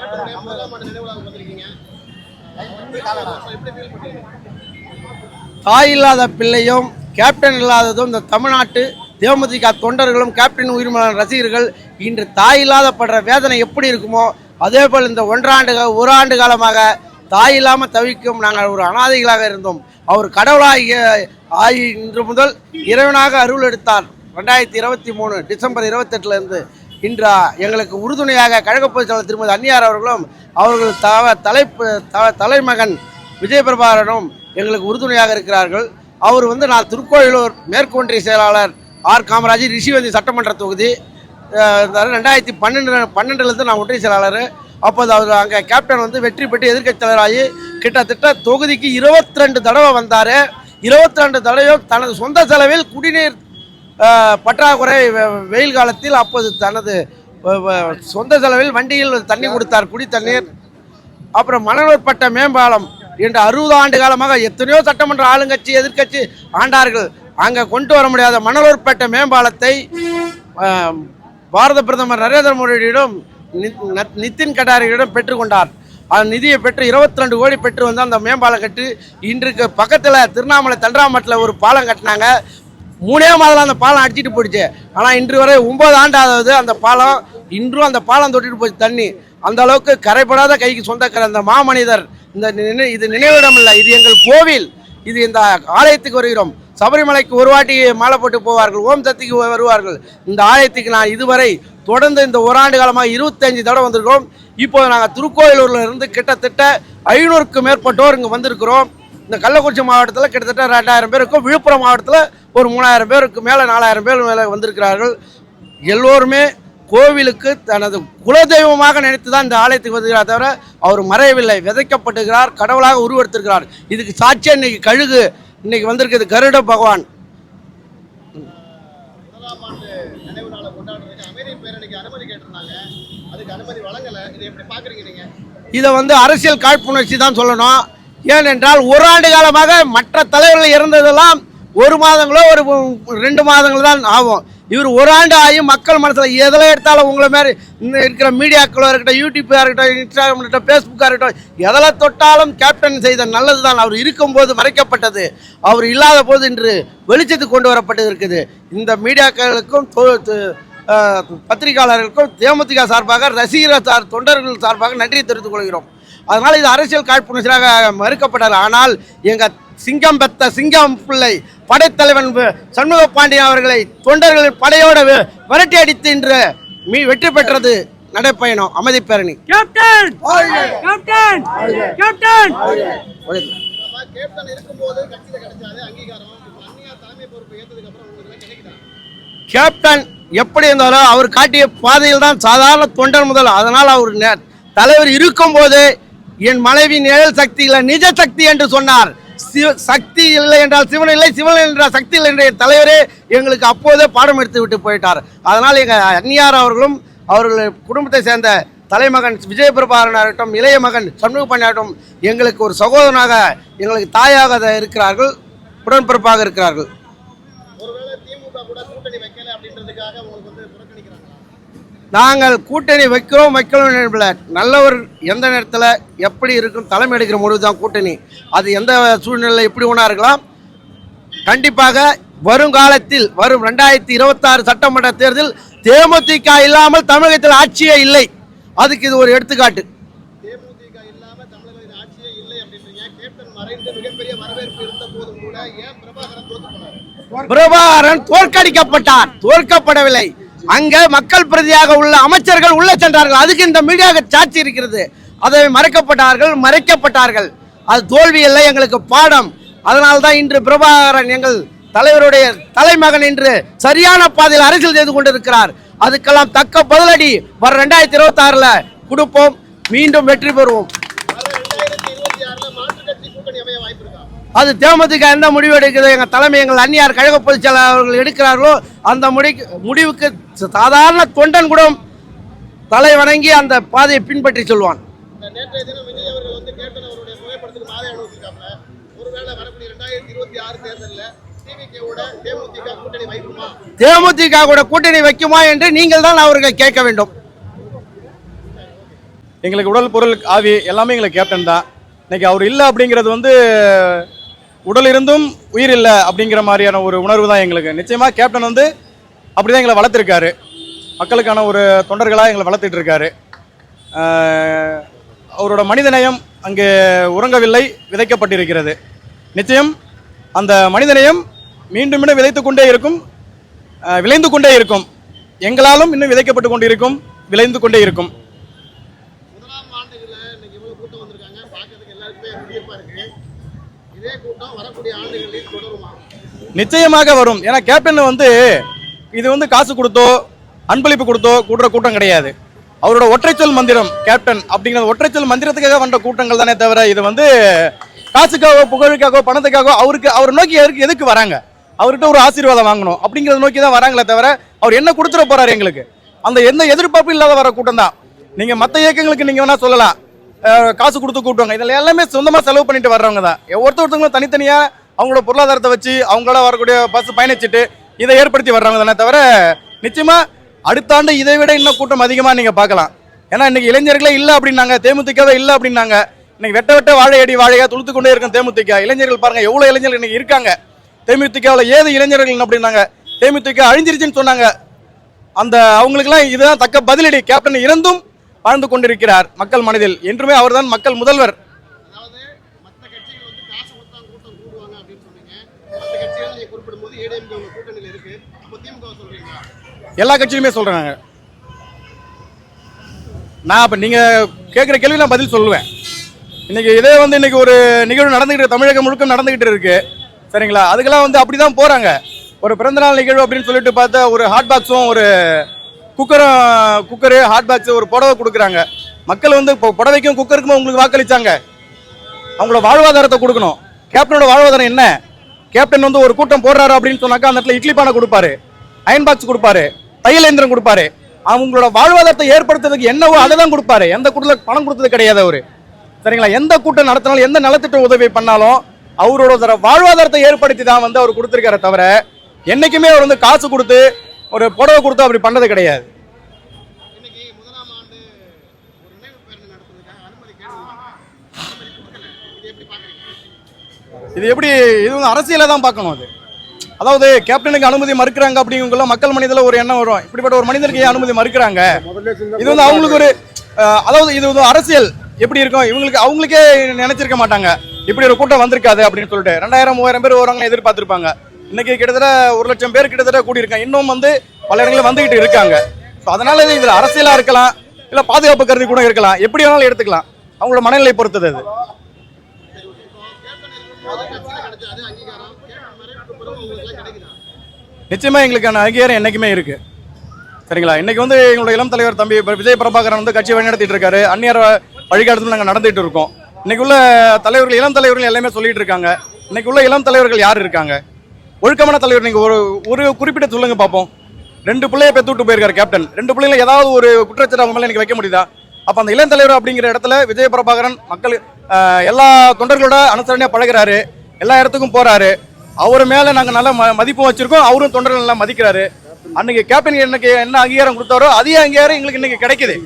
கேப்டனுடைய முதலாம் ஆண்டு நினைவு விழாவுக்கு வந்திருக்கீங்க. எப்படி ஃபீல் பண்றீங்க தாய் இல்லாத பிள்ளையும் கேப்டன் இல்லாததும் இந்த தமிழ்நாட்டு தேமுதிக தொண்டர்களும் கேப்டன் உரிமையாளர் ரசிகர்கள் இன்று தாய் இல்லாத படுற வேதனை எப்படி இருக்குமோ அதே போல் இந்த ஒன்றாண்டு ஒரு ஆண்டு காலமாக தாய் இல்லாமல் தவிக்கும் நாங்கள் ஒரு அனாதைகளாக இருந்தோம். அவர் கடவுளாகிய ஆகி இன்று முதல் இறைவனாக அருள் எடுத்தார். ரெண்டாயிரத்தி இருபத்தி மூணு டிசம்பர் இருபத்தெட்டுல இருந்து. இன்று எங்களுக்கு உறுதுணையாக கழக பொதுச்செயலாளர் திருமதி அன்னியார் அவர்களும் அவர்கள் தவ தலைப்பு த- தலைமகன் விஜயபிரபாரனும் எங்களுக்கு உறுதுணையாக இருக்கிறார்கள். அவர் வந்து நான் திருக்கோயிலூர் மேற்குவன்றிய செயலாளர் ஆர் காமராஜ் ரிஷிவந்தி சட்டமன்ற தொகுதி ரெண்டாயிரத்தி பன்னெண்டு பன்னெண்டுலேருந்து நான் ஒன்றிய செயலாளர். அப்போது அவர் அங்கே கேப்டன் வந்து வெற்றி பெற்று எதிர்க்கட்சி தலைவராகி கிட்டத்தட்ட தொகுதிக்கு இருபத்தி ரெண்டு தடவை வந்தார். இருபத்தி ரெண்டு தடவையும் தனது சொந்த செலவில் குடிநீர் பற்றாக்குறை வெ- வெயில் காலத்தில் அப்போது தனது வ- சொந்த செலவில் வண்டியில் தண்ணி கொடுத்தார் குடி தண்ணீர். அப்புறம் மணலூர்பட்ட மேம்பாலம் என்று அறுபது ஆண்டு காலமாக எத்தனையோ சட்டமன்ற ஆளுங்கட்சி எதிர்க்கட்சி ஆண்டார்கள். அங்கே கொண்டு வர முடியாத மணலூர்பேட்டை மேம்பாலத்தை பாரத பிரதமர் நரேந்திர மோடியிடம் நித்- நிதின் கட்டாரியிடம் பெற்றுக்கொண்டார் அந்த நிதியை பெற்று இருபத்தி ரெண்டு கோடி பெற்று வந்து அந்த மேம்பாலம் கட்டி இன்றைக்கு பக்கத்தில் திருவண்ணாமலை தண்டராமட்டில் ஒரு பாலம் கட்டினாங்க. மூணே மாதம் அந்த பாலம் அடிச்சிட்டு போயிடுச்சு. ஆனால் இன்று வரை ஒன்பது ஆண்டு ஆகுது அந்த பாலம் இன்றும் அந்த பாலம் தொட்டிட்டு போச்சு தண்ணி. அந்த அளவுக்கு கரைப்படாத கைக்கு சொந்தக்கார அந்த மாமனிதர். இந்த நினை- இது நினைவிடம் இல்லை. இது எங்கள் கோவில். இது இந்த ஆலயத்துக்கு வருகிறோம். சபரிமலைக்கு ஒரு வாட்டி மாலை போட்டு போவார்கள். ஓம் சக்திக்கு வருவார்கள். இந்த ஆலயத்துக்கு நான் இதுவரை தொடர்ந்து இந்த ஓராண்டு காலமாக இருபத்தஞ்சு தடவை வந்திருக்கிறோம். இப்போ நாங்கள் திருக்கோயிலூரில் இருந்து கிட்டத்தட்ட ஐநூறுக்கும் மேற்பட்டோர் இங்கே வந்திருக்கிறோம். இந்த கள்ளக்குறிச்சி மாவட்டத்தில் கிட்டத்தட்ட ரெண்டாயிரம் பேர் இருக்கும். விழுப்புரம் மாவட்டத்தில் ஒரு மூணாயிரம் பேருக்கு மேலே நாலாயிரம் பேர் மேலே வந்திருக்கிறார்கள். எல்லோருமே கோவிலுக்கு தனது குலதெய்வமாக நினைத்து தான் இந்த ஆலயத்துக்கு வருகிறார் தவிர அவர் மறையவில்லை. விதைக்கப்பட்டுகிறார் கடவுளாக உருவெடுத்திருக்கிறார். இதுக்கு சாட்சியம் இன்னைக்கு கழுகு இன்னைக்கு வந்திருக்குது கருட பகவான். இதை வந்து அரசியல் காழ்ப்புணர்ச்சி தான் சொல்லணும். ஏனென்றால் ஒரு ஆண்டு காலமாக மற்ற தலைவர்கள் இறந்ததெல்லாம் ஒரு மாதங்களோ ஒரு ரெண்டு மாதங்கள் தான் ஆகும். இவர் ஒரு ஆண்டு ஆகியும் மக்கள் மனசில் எதில் எடுத்தாலும் உங்களை மாதிரி இந்த இருக்கிற மீடியாக்களோ இருக்கட்டும் யூடியூப்பாக இருக்கட்டும் இன்ஸ்டாகிராம் இருக்கட்டும் ஃபேஸ்புக்காக இருக்கட்டும் எதில் தொட்டாலும் கேப்டன் செய்த நல்லது தான் அவர் இருக்கும்போது மறைக்கப்பட்டது. அவர் இல்லாத போது இன்று வெளிச்சத்துக்கு கொண்டு வரப்பட்டு இருக்குது. இந்த மீடியாக்களுக்கும் பத்திரிகையாளர்களுக்கும் தேமுதிக சார்பாக ரசிகர் சார் தொண்டர்கள் சார்பாக நன்றியை தெரிவித்துக் கொள்கிறோம். அதனால் இது அரசியல் காழ்ப்புணர்ச்சியாக மறுக்கப்படாது ஆனால் எங்கள் சிங்கம் பெத்த சிங்கம் பிள்ளை படைத்தலைவன் சண்முக பாண்டியன் அவர்களை தொண்டர்களின் படையோடு விரட்டி அடித்து இன்று மீ வெற்றி பெற்றது நடைப்பயணம். அமைதி பேரணி. கேப்டன்! எப்படி இருந்தாலும் அவர் காட்டிய பாதையில் தான் சாதாரண தொண்டர் முதல். அதனால் அவர் தலைவர் இருக்கும்போது என் மனைவி நிழல் சக்தி இல்லை நிஜ சக்தி என்று சொன்னார். சக்தி இல்லை என்றால் சிவன் இல்லை சிவன் என்றால் சக்தி இல்லை என்ற தலைவரே எங்களுக்கு அப்போதே பாடம் எடுத்து விட்டு போயிட்டார். அதனால் எங்கள் அந்நியார் அவர்களும் அவர்கள் குடும்பத்தை சேர்ந்த தலைமகன் விஜயபிரபாரன் ஆகட்டும் இளைய மகன் சண்முக ஆகட்டும் எங்களுக்கு ஒரு சகோதரனாக எங்களுக்கு தாயாக இருக்கிறார்கள் உடன்பிறப்பாக இருக்கிறார்கள் ஒருவேளை திமுக கூட கூட்டணி வைக்கல அப்படின்றதுக்காக உங்களுக்கு வந்து புறக்கணிக்கிறாங்க நாங்கள் கூட்டணி வைக்கிறோம் வைக்கிறோம் என்பதில்ல. நல்லவர் எந்த நேரத்தில் எப்படி இருக்கும் தலைமை எடுக்கிற முடிவு தான் கூட்டணி. அது எந்த சூழ்நிலை எப்படி ஒன்றா இருக்கலாம்? கண்டிப்பாக வருங்காலத்தில் வரும் ரெண்டாயிரத்தி இருபத்தாறு சட்டமன்ற தேர்தல் தேமுதிக இல்லாமல் தமிழகத்தில் ஆட்சியே இல்லை. அதுக்கு இது ஒரு எடுத்துக்காட்டு. பிரபாகரன் தோற்கடிக்கப்பட்டார். தோற்கப்படவில்லை. அங்க மக்கள் பிரதியாக உள்ள அமைச்சர்கள் உள்ள சென்றார்கள். அதுக்கு இந்த மீடியாக சாட்சி இருக்கிறது. அதை மறைக்கப்பட்டார்கள் மறைக்கப்பட்டார்கள். அது தோல்வி இல்லை எங்களுக்கு பாடம். அதனால்தான் இன்று பிரபாகரன் எங்கள் தலைவருடைய தலைமகன் என்று சரியான பாதையில் அரசியல் செய்து கொண்டிருக்கிறார். அதுக்கெல்லாம் தக்க பதிலடி. வர ரெண்டாயிரத்தி இருபத்தி ஆறுல கொடுப்போம். மீண்டும் வெற்றி பெறுவோம் வர ரெண்டாயிரத்தி இருபத்தி ஆறுல மாற்றுக் கட்சி கூட்டணி அமைய வாய்ப்பு இருக்கா அது தேமுதிக எந்த முடிவு எடுக்குது? எங்கள் தலைமை எங்கள் அந்நியார் கழக பொதுச் செயலாளர் அவர்கள் எடுக்கிறார்களோ அந்த முடி முடிவுக்கு சாதாரண தொண்டன் கூட தலை வணங்கி அந்த பாதையை பின்பற்றி சொல்வான். இந்த நேற்றைய தினம் விஜய் அவர்கள் வந்து கேப்டன் அவருடைய புகைப்படத்துக்கு மாலை அனுப்பிச்சிருக்காங்க ஒருவேளை வரக்கூடிய ரெண்டாயிரத்தி இருபத்தி ஆறு தேர்தலில் டிவிகேவோட தேமுதிக கூட்டணி வைக்குமா? தேமுதிக கூட கூட்டணி வைக்குமா என்று நீங்கள் தான் அவர்கள் கேட்க வேண்டும். எங்களுக்கு உடல் பொருள் ஆவி எல்லாமே எங்களுக்கு கேப்டன் தான். இன்னைக்கு அவர் இல்லை அப்படிங்கிறது வந்து உடல் இருந்தும் உயிர் இல்லை அப்படிங்கிற மாதிரியான ஒரு உணர்வு தான் எங்களுக்கு. நிச்சயமாக கேப்டன் வந்து அப்படி தான் எங்களை வளர்த்துருக்காரு. மக்களுக்கான ஒரு தொண்டர்களாக எங்களை வளர்த்துட்டு இருக்காரு அவரோட மனிதநேயம் அங்கே உறங்கவில்லை விதைக்கப்பட்டிருக்கிறது. நிச்சயம் அந்த மனிதநேயம் மீண்டும் மீண்டும் விதைத்து கொண்டே இருக்கும் விளைந்து கொண்டே இருக்கும். எங்களாலும் இன்னும் விதைக்கப்பட்டு கொண்டிருக்கும் விளைந்து கொண்டே இருக்கும் முதலாம் ஆண்டுகள்ல இன்னைக்கு இவ்வளவு கூட்டம் வந்திருக்காங்க பார்க்கறதுக்கு எல்லாருக்குமே வியப்பா இருக்கு இதே கூட்டம் வரக்கூடிய ஆண்டுகளில் தொடருமா நிச்சயமாக வரும். ஏன்னா கேப்டன் வந்து இது வந்து காசு கொடுத்தோ அன்பளிப்பு கொடுத்தோ கூடுற கூட்டம் கிடையாது. அவரோட ஒற்றைச்சல் மந்திரம் கேப்டன் அப்படிங்கிற ஒற்றைச்சல் மந்திரத்துக்காக வந்த கூட்டங்கள் தானே தவிர இது வந்து காசுக்காகவோ புகழுக்காகவோ பணத்துக்காகவோ அவருக்கு அவர் நோக்கி எதுக்கு எதுக்கு வராங்க? அவர்கிட்ட ஒரு ஆசீர்வாதம் வாங்கணும் அப்படிங்கிறத நோக்கி தான் வராங்களே தவிர அவர் என்ன கொடுத்துட போறாரு எங்களுக்கு? அந்த எந்த எதிர்பார்ப்பும் இல்லாத வர கூட்டம் தான். நீங்க மற்ற இயக்கங்களுக்கு நீங்க வேணா சொல்லலாம். காசு கொடுத்து கூட்டுவாங்க இதில் எல்லாமே சொந்தமாக செலவு பண்ணிட்டு வர்றவங்க தான். ஒருத்தர் ஒருத்தவங்களும் தனித்தனியாக அவங்களோட பொருளாதாரத்தை வச்சு அவங்களால வரக்கூடிய பஸ் பயணிச்சுட்டு இதை ஏற்படுத்தி வர்றவங்க தானே தவிர நிச்சயமாக அடுத்த ஆண்டு இதை விட இன்னும் கூட்டம் அதிகமாக நீங்கள் பார்க்கலாம். ஏன்னா இன்றைக்கி இளைஞர்களே இல்லை அப்படின்னாங்க தேமுதிகவே இல்லை அப்படின்னாங்க. இன்னைக்கு வெட்ட வெட்ட வாழையடி வாழையாக துளுத்து கொண்டே இருக்கும் தேமுதிக. இளைஞர்கள் பாருங்க எவ்வளோ இளைஞர்கள் இன்னைக்கு இருக்காங்க. தேமுதிகவில் ஏது இளைஞர்கள் அப்படின்னாங்க. தேமுதிக அழிஞ்சிருச்சுன்னு சொன்னாங்க. அந்த அவங்களுக்குலாம் இதுதான் தக்க பதிலடி. கேப்டன் இருந்தும் வாழ்ந்து கொண்டிருக்கிறார் மக்கள் மனதில். என்றுமே அவர்தான் மக்கள் முதல்வர். எல்லா கட்சியிலுமே சொல்றாங்க. நான் அப்ப நீங்க கேட்குற கேள்வி நான் பதில் சொல்லுவேன். இன்னைக்கு இதே வந்து இன்னைக்கு ஒரு நிகழ்வு நடந்துகிட்டு தமிழகம் முழுக்க நடந்துகிட்டு இருக்கு. சரிங்களா? அதுக்கெல்லாம் வந்து அப்படிதான் போறாங்க. ஒரு பிறந்தநாள் நிகழ்வு அப்படின்னு சொல்லிட்டு பார்த்தா ஒரு ஹாட் பாக்ஸும் ஒரு குக்கரும் குக்கரு ஹாட் பாக்ஸ் ஒரு புடவை கொடுக்குறாங்க. மக்கள் வந்து இப்போ புடவைக்கும் குக்கருக்கும் உங்களுக்கு வாக்களிச்சாங்க. அவங்களோட வாழ்வாதாரத்தை கொடுக்கணும். கேப்டனோட வாழ்வாதாரம் என்ன? கேப்டன் வந்து ஒரு கூட்டம் போடுறாரு அப்படின்னு சொன்னாக்கா அந்த இடத்துல இட்லி பானை கொடுப்பாரு. அயன் பாக்ஸ் கொடுப்பாரு. தையல் இயந்திரம் கொடுப்பாரு. அவங்களோட வாழ்வாதாரத்தை ஏற்படுத்துறதுக்கு என்னவோ அதை தான் கொடுப்பாரு. எந்த கூட்டத்தில் பணம் கொடுத்தது கிடையாது அவர். சரிங்களா? எந்த கூட்டம் நடத்தினாலும் எந்த நலத்திட்ட உதவி பண்ணாலும் அவரோட வாழ்வாதாரத்தை ஏற்படுத்தி தான் வந்து அவர் கொடுத்துருக்காரு தவிர என்றைக்குமே அவர் வந்து காசு கொடுத்து ஒரு புடவை கொடுத்து அப்படி பண்ணது கிடையாது. இது எப்படி பாக்குறீங்க இது எப்படி இது வந்து அரசியலை தான் பார்க்கணும் அது. அதாவது கேப்டனுக்கு அனுமதி மறுக்கிறாங்க அப்படிங்குள்ள மக்கள் மனிதல ஒரு எண்ணம் வரும். இப்படிப்பட்ட ஒரு மனிதனுக்கு ஏன் அனுமதி மறுக்கிறாங்க? இது வந்து அவங்களுக்கு ஒரு அதாவது இது வந்து அரசியல் எப்படி இருக்கும்? இவங்களுக்கு அவங்களுக்கே நினைச்சிருக்க மாட்டாங்க. இப்படி ஒரு கூட்டம் வந்திருக்காது அப்படின்னு சொல்லிட்டு. ரெண்டாயிரம் மூவாயிரம் பேர் வருவாங்க எதிர்பார்த்திருப்பாங்க. இன்னைக்கு கிட்டத்தட்ட ஒரு லட்சம் பேர் கிட்டத்தட்ட கூடியிருக்காங்க. இன்னும் வந்து பல இடங்களில் வந்துகிட்டு இருக்காங்க. ஸோ அதனால இதில் அரசியலாக இருக்கலாம் இல்லை பாதுகாப்பு கருதி கூட இருக்கலாம். எப்படி வேணாலும் எடுத்துக்கலாம். அவங்களோட மனநிலை பொறுத்தது அது. நிச்சயமாக எங்களுக்கான அங்கீகாரம் என்றைக்குமே இருக்குது சரிங்களா? இன்னைக்கு வந்து எங்களுடைய இளம் தலைவர் தம்பி விஜய் பிரபாகரன் வந்து கட்சி வழிநடத்திட்டு இருக்காரு. அந்நியர் வழிகாட்டுதல் நாங்கள் நடந்துட்டு இருக்கோம். இன்னைக்கு உள்ள தலைவர்கள் இளம் தலைவர்கள் எல்லாமே சொல்லிட்டு இருக்காங்க. இன்னைக்கு உள்ள இளம் தலைவர்கள் யார் இருக்காங்க? ஒழுக்கமான தலைவர் நீங்க ஒரு ஒரு குறிப்பிட்ட சொல்லுங்க பார்ப்போம் ரெண்டு பிள்ளைய பெத்து விட்டு போயிருக்காரு கேப்டன் ரெண்டு பிள்ளைங்கள ஏதாவது ஒரு குற்றச்சாட்டு அவங்க மேல எனக்கு வைக்க முடியுதா? அப்ப அந்த இளம் தலைவர் அப்படிங்கிற இடத்துல விஜய் பிரபாகரன் மக்கள் எல்லா தொண்டர்களோட அனுசரணையா பழகுறாரு. எல்லா இடத்துக்கும் போறாரு. அவர் மேல நாங்க நல்ல ம- மதிப்பு வச்சிருக்கோம். அவரும் தொண்டர்கள் நல்லா மதிக்கிறாரு. அன்னைக்கு கேப்டன் எனக்கு என்ன அங்கீகாரம் கொடுத்தாரோ அதே அங்கீகாரம் எங்களுக்கு இன்னைக்கு கிடைக்குது.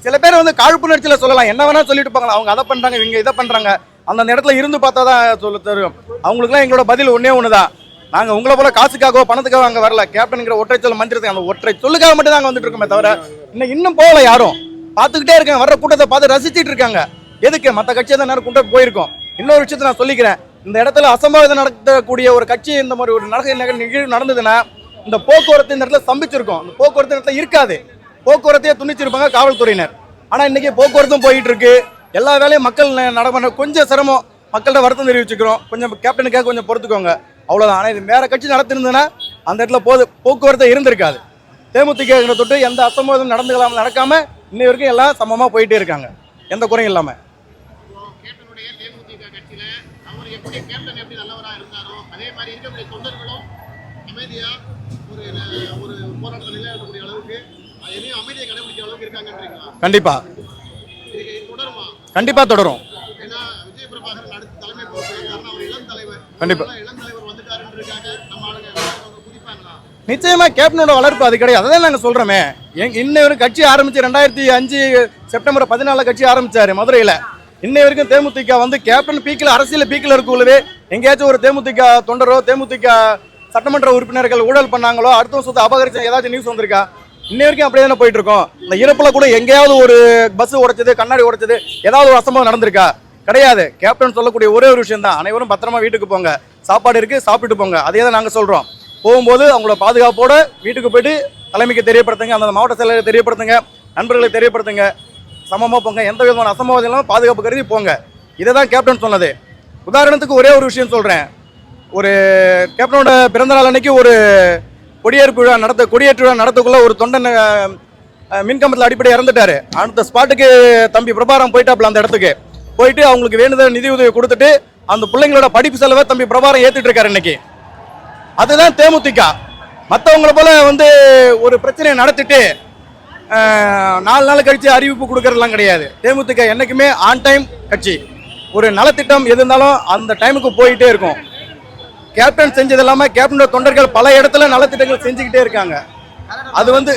சில பேர் வந்து காழ்ப்புணர்ச்சியில சொல்லலாம். என்ன வேணா சொல்லிட்டு போகலாம். அவங்க அதை பண்றாங்க இவங்க இதை பண்றாங்க. அந்தந்த இடத்துல இருந்து பார்த்தா தான் சொல்ல தெரியும். அவங்களுக்குலாம் எங்களோட பதில் ஒன்றே ஒன்று தான் நாங்கள் உங்களை போல காசுக்காகவோ பணத்துக்காக அங்கே வரல. கேப்டனுங்கிற ஒற்றை சொல் மந்திரத்துக்கு அந்த ஒற்றை சொல்லுக்காக மட்டும் தான் அங்க வந்துட்டு இருக்கோமே தவிர இன்னும் இன்னும் போகல யாரும். பார்த்துக்கிட்டே இருக்காங்க வர்ற கூட்டத்தை பார்த்து ரசிச்சிட்டு இருக்காங்க. எதுக்கு? மற்ற கட்சியை தான் நேரம் கூட்டம் போயிருக்கோம். இன்னொரு விஷயத்தை நான் சொல்லிக்கிறேன். இந்த இடத்துல அசம்பாவிதம் நடத்தக்கூடிய ஒரு கட்சி இந்த மாதிரி ஒரு நடக்க நிகழ்வு நடந்ததுன்னா இந்த போக்குவரத்து இந்த இடத்துல சம்பிச்சிருக்கும் இந்த போக்குவரத்து இடத்துல இருக்காது. போக்குவரத்தையே துணிச்சிருப்பாங்க காவல்துறையினர். ஆனால் இன்னைக்கு போக்குவரத்தும் போயிட்டு இருக்கு எல்லா வேலையும் மக்கள் ந- கொஞ்சம் சிரமம். மக்கள்கிட்ட வருத்தம் தெரிவிச்சுக்கிறோம். கொஞ்சம் கேப்டனுக்காக கொஞ்சம் பொறுத்துக்கோங்க. அவ்வளவுதான். ஆனா இது வேற கட்சி நடத்திருந்ததுன்னா அந்த இடத்துல போது போக்குவரத்து இருந்திருக்காது. தேமுதிக தொட்டு எந்த அசம்பாவிதம் நடந்துக்கலாம் நடக்காம இன்னை வரைக்கும் எல்லாம் சமமா போயிட்டே இருக்காங்க. எந்த குறையும் இல்லாம. இப்போ கேப்டனுடைய தேமுதிக கட்சியில அவர் எப்படி கேப்டன் எப்படி நல்லவரா இருந்தாரோ அதே மாதிரி இருக்கக்கூடிய தொண்டர்களும் அமைதியா ஒரு ந- ஒரு போராட்டத்தில் நிலையாடக்கூடிய அளவுக்கு அது எதையும் அமைதியை கடைபிடிக்கிற அளவுக்கு இருக்காங்கன்றீங்களா? கண்டிப்பா. தொடருமா? கண்டிப்பா தொடரும். ஏன்னா விஜய் பிரபாகரன் அடுத்த தலைமை பொறுப்பு காரணம் அவர் இளம் தலைவர் கண்டிப்பா. அதனால இளம் தலைவர் வந்துட்டாருன்றதுக்காக நம்ம ஆளுங்க எல்லாரும் அவங்க குதிப்பாங்களா நிச்சயமா கேப்டனோட வளர்ப்பு அது கிடையாது. அதான் நாங்க சொல்றோமே. எங்க இன்ன வரைக்கும் கட்சி ஆரம்பிச்சு ரெண்டாயிரத்தி அஞ்சு செப்டம்பர் பதினாலு கட்சி ஆரம்பிச்சாரு மதுரையில. இன்னை வரைக்கும் தேமுதிக வந்து கேப்டன் பீக்கில் அரசியல் பீக்கில் இருக்குள்ளவே எங்கேயாச்சும் ஒரு தேமுதிக தொண்டரோ தேமுதிக சட்டமன்ற உறுப்பினர்கள் ஊழல் பண்ணாங்களோ அடுத்த சொத்து அபகரிச்ச ஏதாச்சும் நியூஸ் வந்திருக்கா? இன்ன வரைக்கும் அப்படியே தானே போயிட்டு இருக்கோம் இந்த இறப்புல கூட எங்கேயாவது ஒரு பஸ் உடைச்சது கண்ணாடி உடைச்சது ஏதாவது ஒரு அசம்பவம் நடந்திருக்கா? கிடையாது. கேப்டன் சொல்லக்கூடிய ஒரே ஒரு விஷயம் தான் அனைவரும் பத்திரமா வீட்டுக்கு போங்க. சாப்பாடு இருக்கு சாப்பிட்டு போங்க. அதே தான் நாங்கள் சொல்றோம். போகும்போது அவங்கள பாதுகாப்போட வீட்டுக்கு போயிட்டு தலைமைக்கு தெரியப்படுத்துங்க அந்த மாவட்ட செயலருக்கு தெரியப்படுத்துங்க நண்பர்களுக்கு தெரியப்படுத்துங்க. சமமாக போங்க எந்த விதமான அசம்பாவிதம் பாதுகாப்பு கருதி போங்க. இதை தான் கேப்டன் சொன்னது. உதாரணத்துக்கு ஒரே ஒரு விஷயம் சொல்கிறேன் ஒரு கேப்டனோட பிறந்தநாள் அன்னைக்கு ஒரு கொடியேற்பு விழா நடத்த கொடியேற்று விழா நடத்தக்குள்ள ஒரு தொண்டன் மின்கம்பத்தில் அடிப்படை இறந்துட்டாரு. அந்த ஸ்பாட்டுக்கு தம்பி பிரபாரம் போயிட்டாப்ல அந்த இடத்துக்கு. போயிட்டு அவங்களுக்கு வேண்டுதல் நிதி உதவி கொடுத்துட்டு அந்த பிள்ளைங்களோட படிப்பு செலவை தம்பி பிரபாரம் ஏற்றிட்டு இருக்காரு இன்னைக்கு. அதுதான் தேமுதிக. மற்றவங்கள போல வந்து ஒரு பிரச்சனையை நடத்திட்டு நாலு நாள் கழித்து அறிவிப்பு கொடுக்கறதுலாம் கிடையாது. தேமுதிக என்னைக்குமே ஆன் டைம் கட்சி. ஒரு நலத்திட்டம் எது இருந்தாலும் அந்த டைமுக்கு போயிட்டே இருக்கும். கேப்டன் செஞ்சது இல்லாமல் கேப்டனோட தொண்டர்கள் பல இடத்துல நலத்திட்டங்கள் செஞ்சுக்கிட்டே இருக்காங்க. அது வந்து